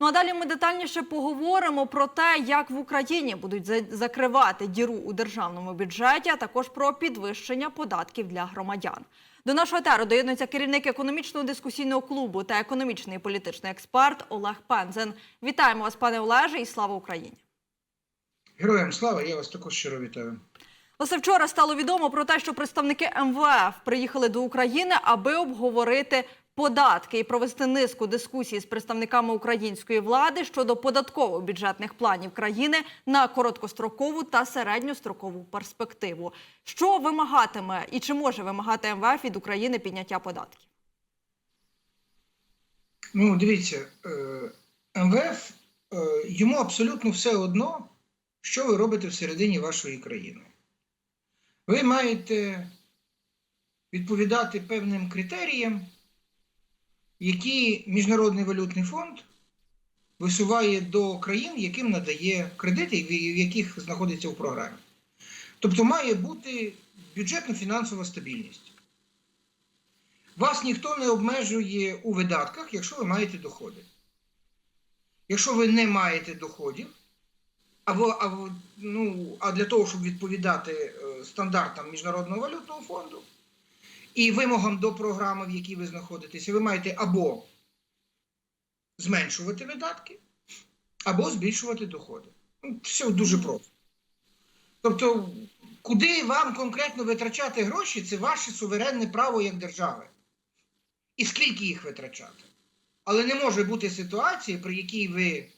Ну а далі ми детальніше поговоримо про те, як в Україні будуть закривати діру у державному бюджеті, а також про підвищення податків для громадян. До нашого етеру доєднується керівник економічного дискусійного клубу та економічний і політичний експерт Олег Пензен. Вітаємо вас, пане Олеже, і слава Україні! Героям слава, я вас також щиро вітаю. Лише вчора стало відомо про те, що представники МВФ приїхали до України, аби обговорити податки і провести низку дискусій з представниками української влади щодо податково-бюджетних планів країни на короткострокову та середньострокову перспективу. Що вимагатиме і чи може вимагати МВФ від України підняття податків? Ну, дивіться, е, МВФ е, йому абсолютно все одно, що ви робите всередині вашої країни. Ви маєте відповідати певним критеріям, які Міжнародний валютний фонд висуває до країн, яким надає кредити, в яких знаходиться в програмі. Тобто має бути бюджетно-фінансова стабільність. Вас ніхто не обмежує у видатках, якщо ви маєте доходи. Якщо ви не маєте доходів, або, або, ну, а для того, щоб відповідати е, стандартам Міжнародного валютного фонду і вимогам до програми, в якій ви знаходитеся, ви маєте або зменшувати видатки, або збільшувати доходи. Ну, Все дуже просто. Тобто, куди вам конкретно витрачати гроші, це ваше суверенне право як держави. І скільки їх витрачати. Але не може бути ситуації, при якій ви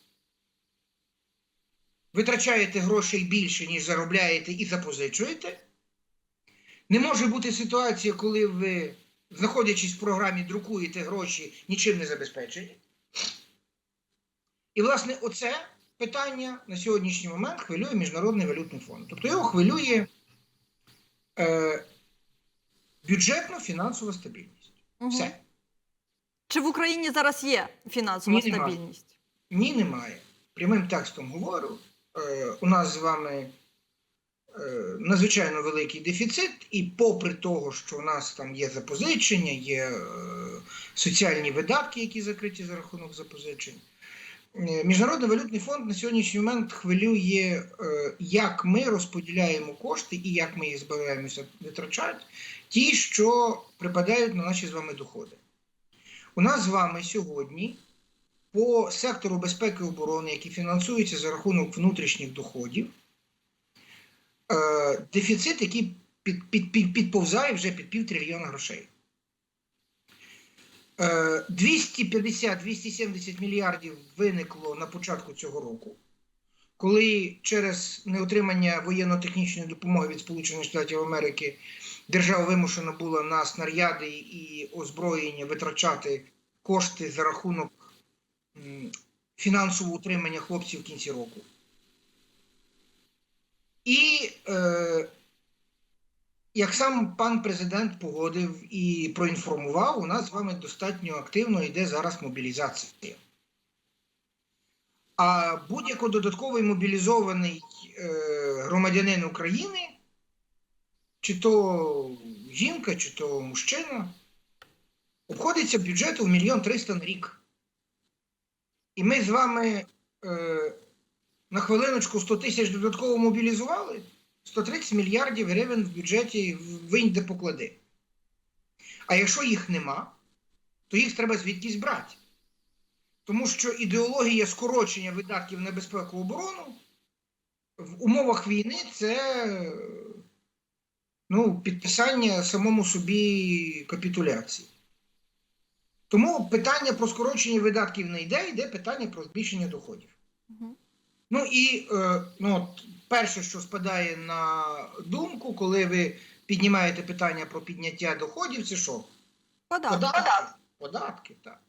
витрачаєте грошей більше, ніж заробляєте, і запозичуєте. Не може бути ситуація, коли ви, знаходячись в програмі, друкуєте гроші, нічим не забезпечені. І, власне, оце питання на сьогоднішній момент хвилює Міжнародний валютний фонд. Тобто його хвилює е, бюджетно-фінансова стабільність. Мгм. Все. Чи в Україні зараз є фінансова Ні, стабільність? Ні, немає. Прямим текстом говорю. Е, у нас з вами надзвичайно великий дефіцит, і попри того, що у нас там є запозичення, є е, соціальні видатки, які закриті за рахунок запозичень. е, Міжнародний валютний фонд на сьогоднішній момент хвилює, е, як ми розподіляємо кошти і як ми їх збираємося витрачати, ті, що припадають на наші з вами доходи. У нас з вами сьогодні по сектору безпеки і оборони, які фінансуються за рахунок внутрішніх доходів, е, дефіцит, який під, під, під, підповзає вже під пів трильйона грошей. Е, 250-270 мільярдів виникло на початку цього року, коли через неотримання воєнно-технічної допомоги від Сполучених Штатів Америки держава вимушена була на снаряди і озброєння витрачати кошти за рахунок фінансового утримання хлопців в кінці року. І е, як сам пан президент погодив і проінформував, у нас з вами достатньо активно йде зараз мобілізація. А будь-яко додатковий мобілізований е, громадянин України, чи то жінка, чи то мужчина, обходиться бюджету в мільйон триста на рік. І ми з вами е, на хвилиночку 100 тисяч додатково мобілізували, 130 мільярдів гривень в бюджеті винь де поклади. А якщо їх нема, то їх треба звідкись брати. Тому що ідеологія скорочення видатків на безпеку оборону в умовах війни це ну, підписання самому собі капітуляції. Тому питання про скорочення видатків не йде, йде питання про збільшення доходів. Ну і е, ну, от, перше, що спадає на думку, коли ви піднімаєте питання про підняття доходів, це що? Податки. Податки. Податки, так.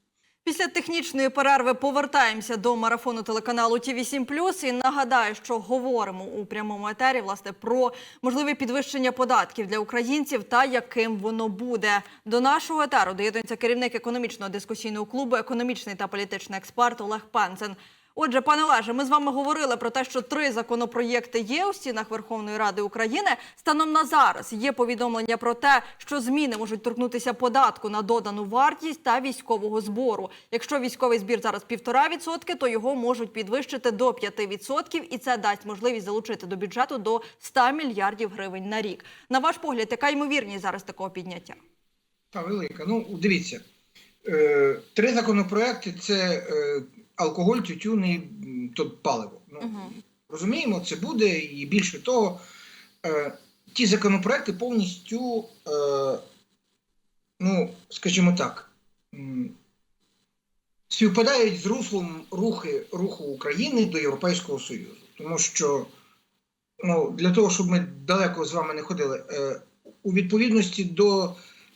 Після технічної перерви повертаємося до марафону телеканалу Ті 7 І нагадаю, що говоримо у прямому етері власне про можливе підвищення податків для українців та яким воно буде. До нашого етеру доєднується керівник економічного дискусійного клубу, економічний та політичний експерт Олег Пензен. Отже, пане Олеже, ми з вами говорили про те, що три законопроєкти є у стінах Верховної Ради України. Станом на зараз є повідомлення про те, що зміни можуть торкнутися податку на додану вартість та військового збору. Якщо військовий збір зараз 1,5%, то його можуть підвищити до 5%, і це дасть можливість залучити до бюджету до 100 мільярдів гривень на рік. На ваш погляд, яка ймовірність зараз такого підняття? Та велика. Ну, дивіться, е, три законопроекти це е, алкоголь, тютюн і то паливо. Ну, Мгм. Розуміємо, це буде, і більше того, е, ті законопроекти повністю, е, ну, скажімо так, співпадають з руслом рухи, руху України до Європейського Союзу. Тому що ну, для того, щоб ми далеко з вами не ходили, е, у відповідності до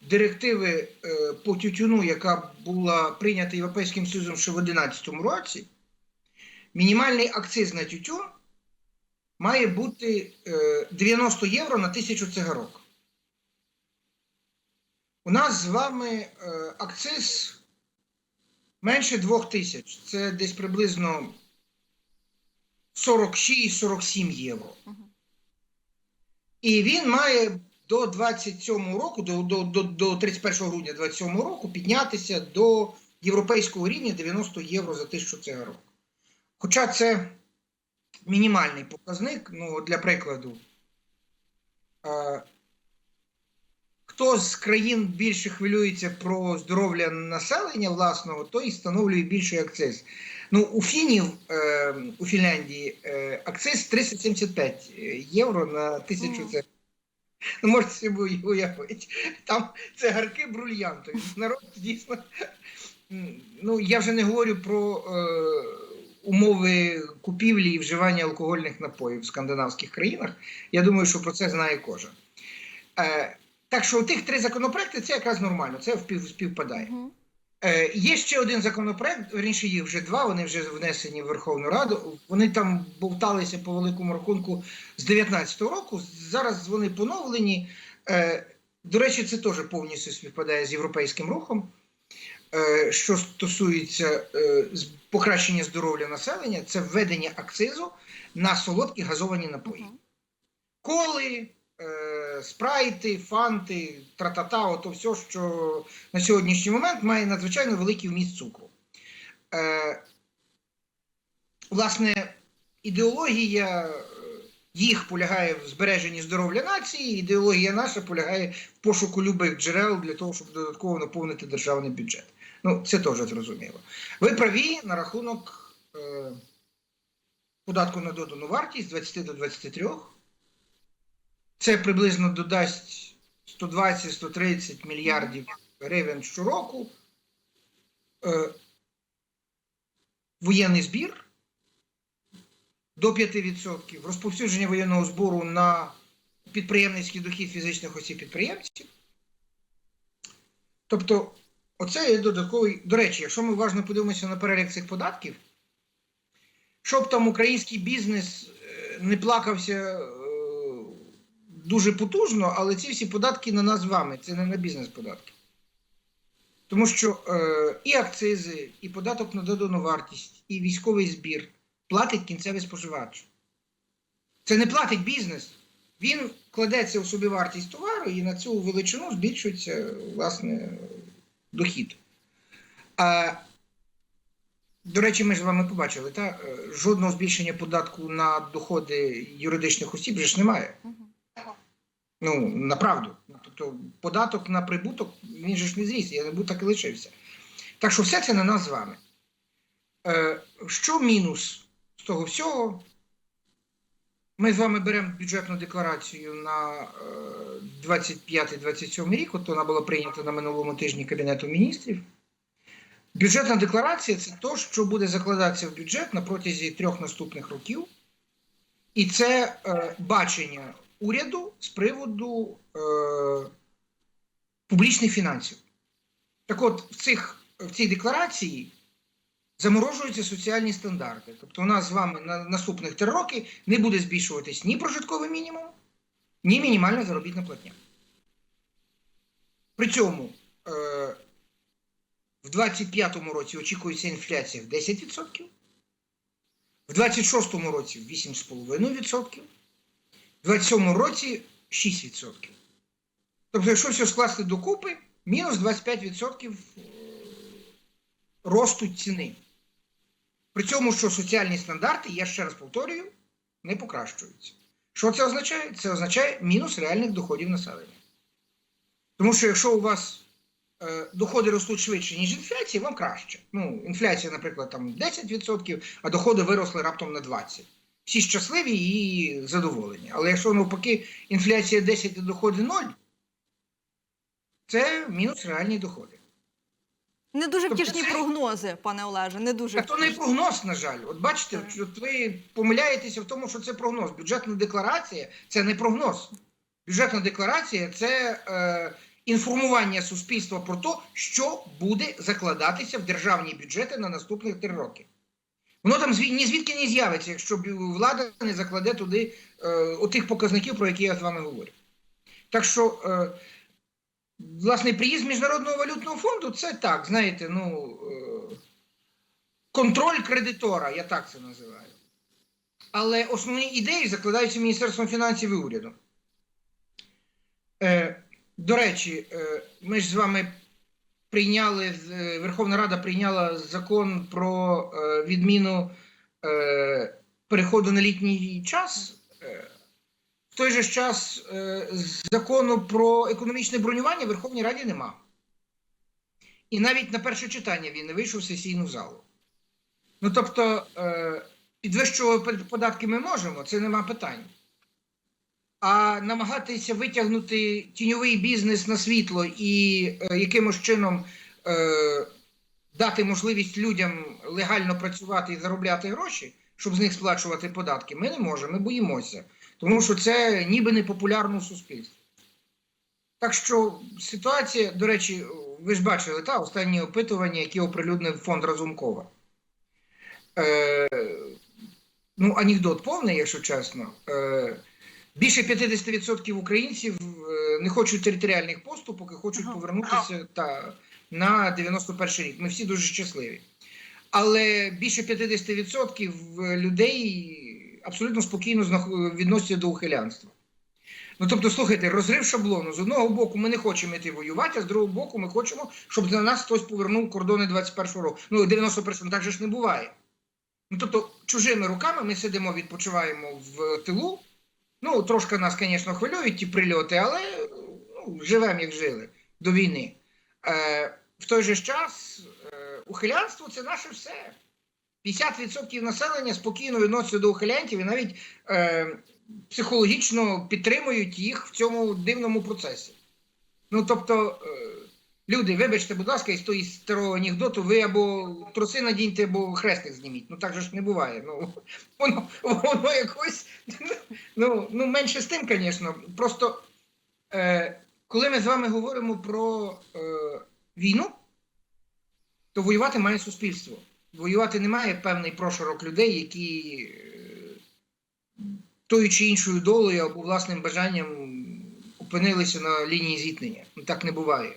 директиви е, по тютюну, яка була прийнята Європейським Союзом ще в 2011 році, мінімальний акциз на тютюн має бути е, 90 євро на тисячу цигарок. У нас з вами е, акциз менше 2 тисяч. Це десь приблизно 46-47 євро. І він має до 27 року, до, до, до, до 31 грудня 27 року піднятися до європейського рівня 90 євро за тисячу цигарок. Хоча це мінімальний показник, ну, для прикладу, е, хто з країн більше хвилюється про здоров'я населення власного, той і встановлює більший акциз. Ну, у фінів е, у Фінляндії е, акциз 375 євро на тисячу цигарок. Ну, можете собі уявити. Там цигарки брульянтові. Народ дійсно. Ну, я вже не говорю про е, умови купівлі і вживання алкогольних напоїв в скандинавських країнах. Я думаю, що про це знає кожен. Е, так що тих три законопроекти це якраз нормально, це впів, співпадає. Е, є ще один законопроект, верніше їх вже два, вони вже внесені в Верховну Раду. Вони там болталися по великому рахунку з 19-го року. Зараз вони поновлені. Е, до речі, це теж повністю співпадає з європейським рухом. Е, що стосується покращення здоров'я населення, це введення акцизу на солодкі газовані напої. Коли, спрайти, фанти, тратата, ото все, що на сьогоднішній момент має надзвичайно великий вміст цукру. Е, власне, ідеологія е, їх полягає в збереженні здоров'я нації, ідеологія наша полягає в пошуку любих джерел для того, щоб додатково наповнити державний бюджет. Ну, це теж зрозуміло. Ви праві на рахунок е, податку на додану вартість з 20 до 23. Це приблизно додасть 120-130 мільярдів гривень щороку. Е, воєнний збір до 5%, розповсюдження воєнного збору на підприємницький дохід фізичних осіб підприємців. Тобто, оце є додатковий. До речі, якщо ми уважно подивимося на перелік цих податків, щоб там український бізнес е, не плакався дуже потужно, але ці всі податки на нас з вами, це не на бізнес податки. Тому що е, і акцизи, і податок на додану вартість, і військовий збір платить кінцевий споживач. Це не платить бізнес. Він кладеться у собівартість товару і на цю величину збільшується власне дохід. А, до речі, ми ж з вами побачили, та? е, жодного збільшення податку на доходи юридичних осіб вже ж немає. Ну, направду. Тобто податок на прибуток, він же ж не зріс, я не так і лишився. Так що все це на нас з вами. Е, що мінус з того всього? Ми з вами беремо бюджетну декларацію на е, 25-27 рік, от вона була прийнята на минулому тижні Кабінету міністрів. Бюджетна декларація це то, що буде закладатися в бюджет на протязі трьох наступних років. І це е, бачення уряду з приводу е, публічних фінансів. Так от, в, цих, в цій декларації заморожуються соціальні стандарти. Тобто, у нас з вами на наступних три роки не буде збільшуватись ні прожитковий мінімум, ні мінімальна заробітна платня. При цьому е, в 2025 році очікується інфляція в 10%, в 26-му році 8,5%, в 27-му році 6%. Тобто, якщо все скласти докупи, мінус 25% росту ціни. При цьому, що соціальні стандарти, я ще раз повторюю, не покращуються. Що це означає? Це означає мінус реальних доходів населення. Тому що якщо у вас е, доходи ростуть швидше, ніж інфляція, вам краще. Ну, інфляція, наприклад, там 10%, а доходи виросли раптом на 20%. Всі щасливі і задоволені. Але якщо навпаки інфляція 10 і доходи 0, це мінус реальні доходи. Не дуже Тобто втішні це- прогнози, пане Олеже. Не дуже А то не прогноз, на жаль. От бачите, от ви помиляєтеся в тому, що це прогноз. Бюджетна декларація це не прогноз. Бюджетна декларація це е, інформування суспільства про те, що буде закладатися в державні бюджети на наступних три роки. Воно там зві- ні звідки не з'явиться, якщо влада не закладе туди е, отих показників, про які я з вами говорю. Так що, е, власне, приїзд Міжнародного валютного фонду це так, знаєте, ну. Е, контроль кредитора, я так це називаю. Але основні ідеї закладаються Міністерством фінансів і урядом. Е, до речі, е, ми ж з вами прийняли, е, Верховна Рада прийняла закон про е, відміну е, переходу на літній час. В той же час закону про економічне бронювання в Верховній Раді нема. І навіть на перше читання він не вийшов в сесійну залу. Ну тобто, підвищувати податки ми можемо, це нема питань. А намагатися витягнути тіньовий бізнес на світло і е, якимось чином е, дати можливість людям легально працювати і заробляти гроші, щоб з них сплачувати податки, ми не можемо, ми боїмося. Тому що це ніби не популярно в суспільстві. Так що ситуація, до речі, ви ж бачили та останні опитування, які оприлюднив фонд Разумкова. Е, ну, анекдот повний, якщо чесно. Е, більше 50% українців е, не хочуть територіальних поступок і хочуть повернутися та, на 91 рік. Ми всі дуже щасливі. Але більше 50% людей абсолютно спокійно відносяться до ухилянства. Ну тобто, слухайте, розрив шаблону. З одного боку, ми не хочемо йти воювати, а з другого боку, ми хочемо, щоб на нас хтось повернув кордони 21-го року. Ну, 91-го, так же ж не буває. Ну, тобто, чужими руками ми сидимо, відпочиваємо в тилу. Ну, трошки нас, звісно, хвилюють ті прильоти, але ну, живемо, як жили до війни. Е, в той же час е, ухилянство це наше все. 50% населення спокійно відносяться до ухилянтів і навіть е, психологічно підтримують їх в цьому дивному процесі. Ну, тобто, е, люди, вибачте, будь ласка, із того старого анекдоту, ви або труси надіньте, або хрестик зніміть. Ну так же ж не буває. Ну, воно, воно якось. Ну, ну, менше з тим, звісно. Просто е, коли ми з вами говоримо про е, війну, то воювати має суспільство. Воювати немає певний прошарок людей, які е, тою чи іншою долею або власним бажанням опинилися на лінії зіткнення. Ну так не буває.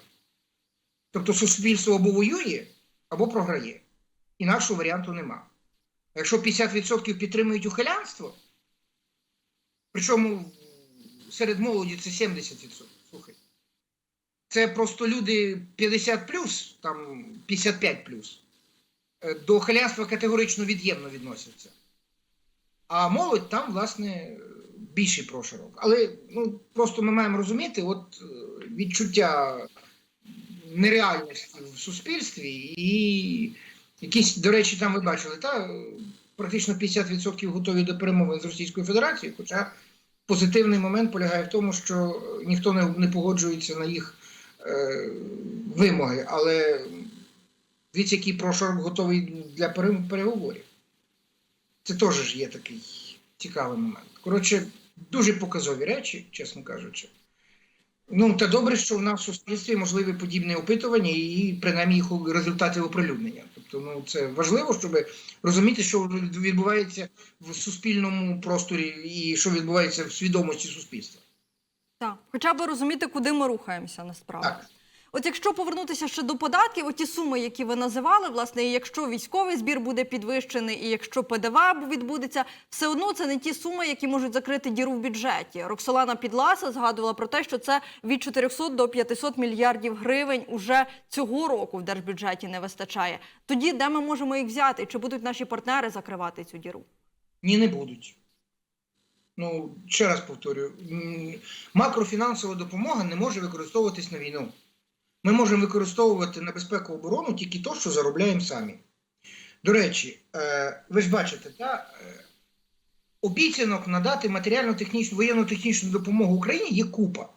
Тобто суспільство або воює, або програє. Інакшого варіанту нема. Якщо 50% підтримують ухилянство, причому серед молоді це 70%. Слухайте. Це просто люди 50 там 55 е, до ухилянства категорично від'ємно відносяться. А молодь там, власне, більший прошарок. Але ну, просто ми маємо розуміти от, е, відчуття нереальності в суспільстві і якісь, до речі, там ви бачили, та практично 50% готові до перемовин з Російською Федерацією, хоча позитивний момент полягає в тому, що ніхто не, не погоджується на їх е, вимоги, але дивіться, який прошарок готовий для переговорів. Це теж ж є такий цікавий момент. Коротше, дуже показові речі, чесно кажучи. Ну, та добре, що в нас в суспільстві можливі подібні опитування і принаймні їх результати оприлюднення. Тобто, ну це важливо, щоб розуміти, що відбувається в суспільному просторі і що відбувається в свідомості суспільства. Так, хоча б розуміти, куди ми рухаємося насправді. Так. От якщо повернутися ще до податків, оті суми, які ви називали, власне, і якщо військовий збір буде підвищений, і якщо ПДВ відбудеться, все одно це не ті суми, які можуть закрити діру в бюджеті. Роксолана Підласа згадувала про те, що це від 400 до 500 мільярдів гривень уже цього року в держбюджеті не вистачає. Тоді де ми можемо їх взяти? Чи будуть наші партнери закривати цю діру? Ні, не будуть. Ну, ще раз повторюю, макрофінансова допомога не може використовуватись на війну. Ми можемо використовувати на безпеку оборону тільки то, що заробляємо самі. До речі, е, ви ж бачите, та, е, обіцянок надати матеріально-технічну воєнно-технічну допомогу Україні є купа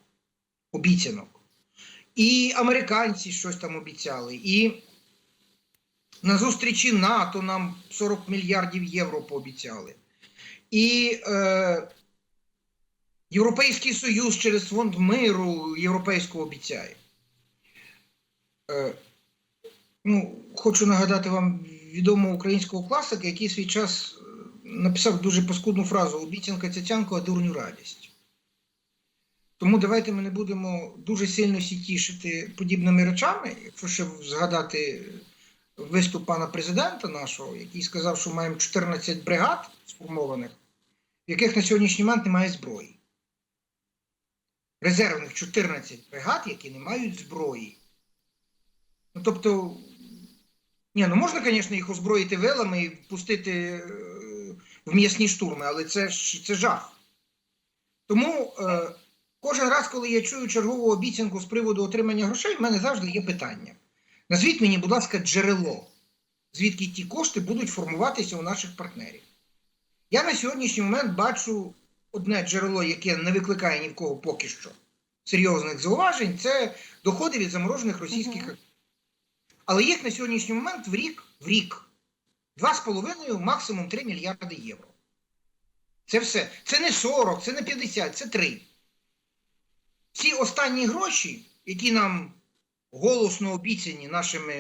обіцянок. І американці щось там обіцяли, і на зустрічі НАТО нам 40 мільярдів євро пообіцяли. І е, Європейський Союз через фонд миру європейського обіцяє. Е, ну, хочу нагадати вам відомого українського класика, який свій час е, написав дуже паскудну фразу Обіцянка цяцянко, а дурню радість. Тому давайте ми не будемо дуже сильно всі тішити подібними речами, якщо ще згадати виступ пана президента нашого, який сказав, що маємо 14 бригад сформованих, в яких на сьогоднішній момент немає зброї. Резервних 14 бригад, які не мають зброї. Ну, тобто, ні, ну можна, звісно, їх озброїти вилами і пустити е, в м'ясні штурми, але це ж це жах. Тому е, кожен раз, коли я чую чергову обіцянку з приводу отримання грошей, в мене завжди є питання. Назвіть мені, будь ласка, джерело, звідки ті кошти будуть формуватися у наших партнерів. Я на сьогоднішній момент бачу одне джерело, яке не викликає ні в кого поки що серйозних зауважень, це доходи від заморожених російських активів. Але їх на сьогоднішній момент в рік, в рік 2,5, максимум 3 мільярди євро. Це все. Це не 40, це не 50, це 3. Ці останні гроші, які нам голосно обіцяні нашими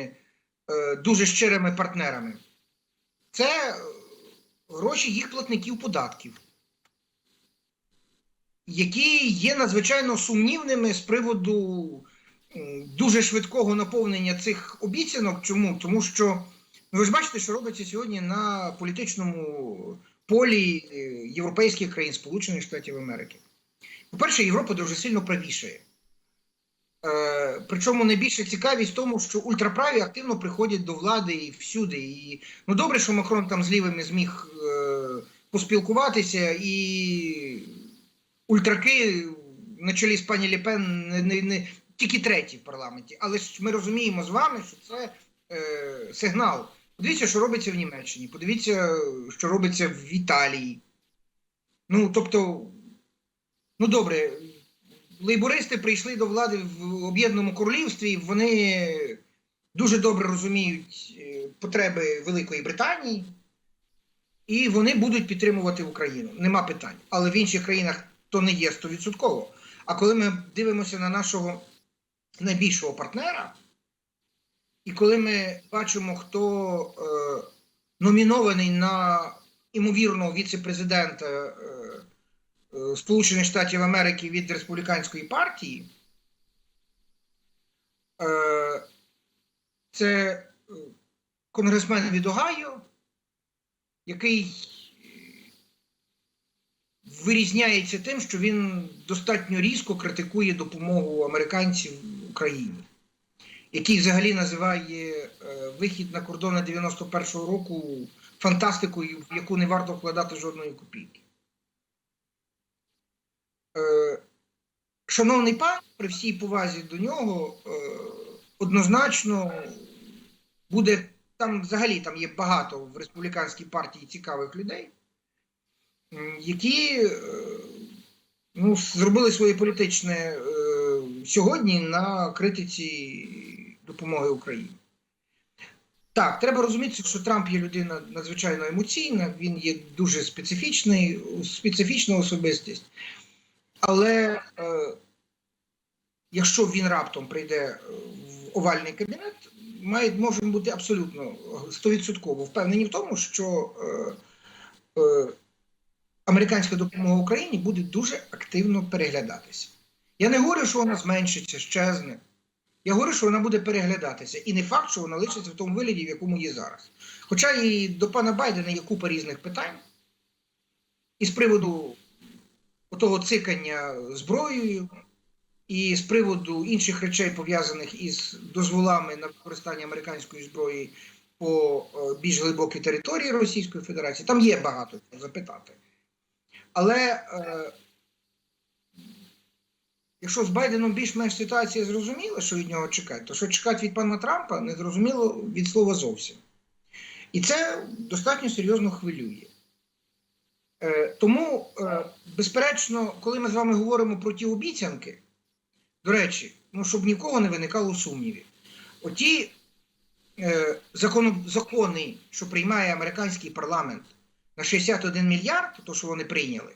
е, дуже щирими партнерами, це е, гроші їх платників податків, які є надзвичайно сумнівними з приводу дуже швидкого наповнення цих обіцянок. Чому? Тому що ну, ви ж бачите, що робиться сьогодні на політичному полі е, європейських країн, Сполучених Штатів Америки. По-перше, Європа дуже сильно правішає. Е, причому найбільша цікавість в тому, що ультраправі активно приходять до влади і всюди. І, ну добре, що Макрон там з лівими зміг е, поспілкуватися, і ультраки на чолі з пані Ліпен не, не, не тільки треті в парламенті. Але ж ми розуміємо з вами, що це е, сигнал. Подивіться, що робиться в Німеччині, подивіться, що робиться в Італії. Ну, тобто, ну добре, лейбористи прийшли до влади в Об'єднаному Королівстві, вони дуже добре розуміють е, потреби Великої Британії, і вони будуть підтримувати Україну. Нема питань. Але в інших країнах то не є 100%. А коли ми дивимося на нашого найбільшого партнера, і коли ми бачимо, хто е, номінований на імовірного віце-президента е, е, Сполучених Штатів Америки від республіканської партії, е, це е, конгресмен від Огайо, який вирізняється тим, що він достатньо різко критикує допомогу американців Україні, який взагалі називає е, вихід на кордони 91-го року фантастикою, в яку не варто вкладати жодної копійки. Е, Шановний пан, при всій повазі до нього, е, однозначно буде там взагалі там є багато в республіканській партії цікавих людей, які ну, зробили своє політичне сьогодні на критиці допомоги Україні. Так, треба розуміти, що Трамп є людина надзвичайно емоційна, він є дуже специфічний, специфічна особистість. Але е, якщо він раптом прийде е, в овальний кабінет, має, можемо бути абсолютно стовідсотково впевнені в тому, що е, е, американська допомога Україні буде дуже активно переглядатися. Я не говорю, що вона зменшиться, щезне. Я говорю, що вона буде переглядатися. І не факт, що вона лишиться в тому вигляді, в якому є зараз. Хоча і до пана Байдена є купа різних питань. І з приводу того цикання зброєю, і з приводу інших речей, пов'язаних із дозволами на використання американської зброї по е, більш глибокій території Російської Федерації. Там є багато чого запитати. Але е, якщо з Байденом більш-менш ситуація зрозуміла, що від нього чекати, то що чекати від пана Трампа не зрозуміло від слова зовсім. І це достатньо серйозно хвилює. Е, тому, е, безперечно, коли ми з вами говоримо про ті обіцянки, до речі, ну щоб нікого не виникало сумнівів, оті е, закон, закони, що приймає американський парламент на 61 мільярд, то що вони прийняли,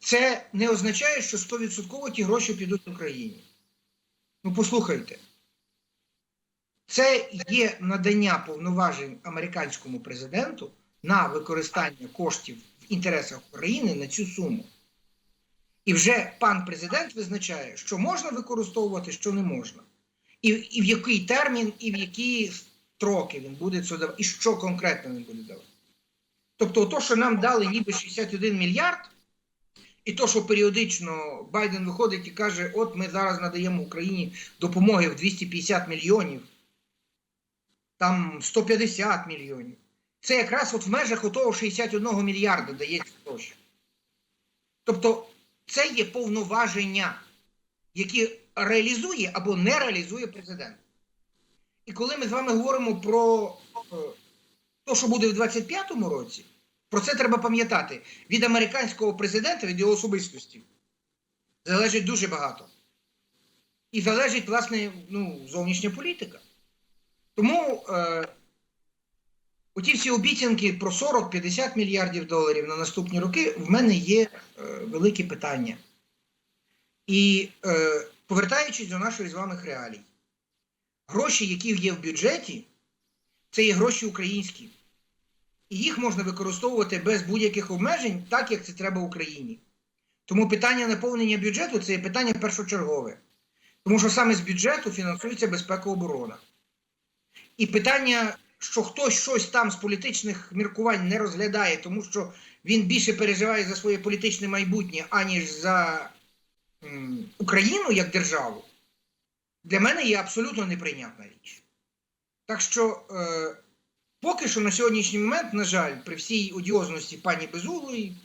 це не означає, що 100% ті гроші підуть Україні. Ну, послухайте, це є надання повноважень американському президенту на використання коштів в інтересах України на цю суму. І вже пан президент визначає, що можна використовувати, що не можна. І, і в який термін, і в які строки він буде це давати, і що конкретно він буде давати. Тобто, то, що нам дали ніби 61 мільярд, і то, що періодично Байден виходить і каже: от ми зараз надаємо Україні допомоги в 250 мільйонів, там 150 мільйонів. Це якраз от в межах отого 61 мільярда дається гроші. Тобто, це є повноваження, які реалізує або не реалізує президент. І коли ми з вами говоримо про те, що буде в 25-му році, про це треба пам'ятати. Від американського президента, від його особистості, залежить дуже багато. І залежить, власне, ну, зовнішня політика. Тому е, оті всі обіцянки про 40-50 мільярдів доларів на наступні роки в мене є е, великі питання. І е, повертаючись до нашої з вами реалій, гроші, які є в бюджеті, це є гроші українські. І їх можна використовувати без будь-яких обмежень, так як це треба Україні. Тому питання наповнення бюджету це є питання першочергове. Тому що саме з бюджету фінансується безпека оборона. І питання, що хтось щось там з політичних міркувань не розглядає, тому що він більше переживає за своє політичне майбутнє, аніж за м, Україну як державу, для мене є абсолютно неприйнятна річ. Так що. Е, Поки що на сьогоднішній момент, на жаль, при всій одіозності пані Безуглої,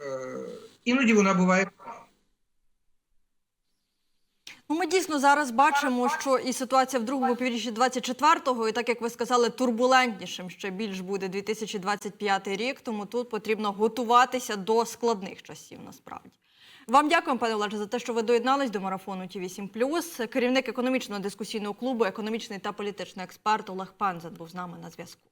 е, іноді вона буває. Ну, ми дійсно зараз бачимо, що і ситуація в другому півріччі 24-го, і так як ви сказали, турбулентнішим ще більш буде 2025 рік. Тому тут потрібно готуватися до складних часів. Насправді вам дякуємо, пане Олеже, за те, що ви доєднались до марафону Ті 8 Керівник економічного дискусійного клубу, економічний та політичний експерт Олег Панзен був з нами на зв'язку.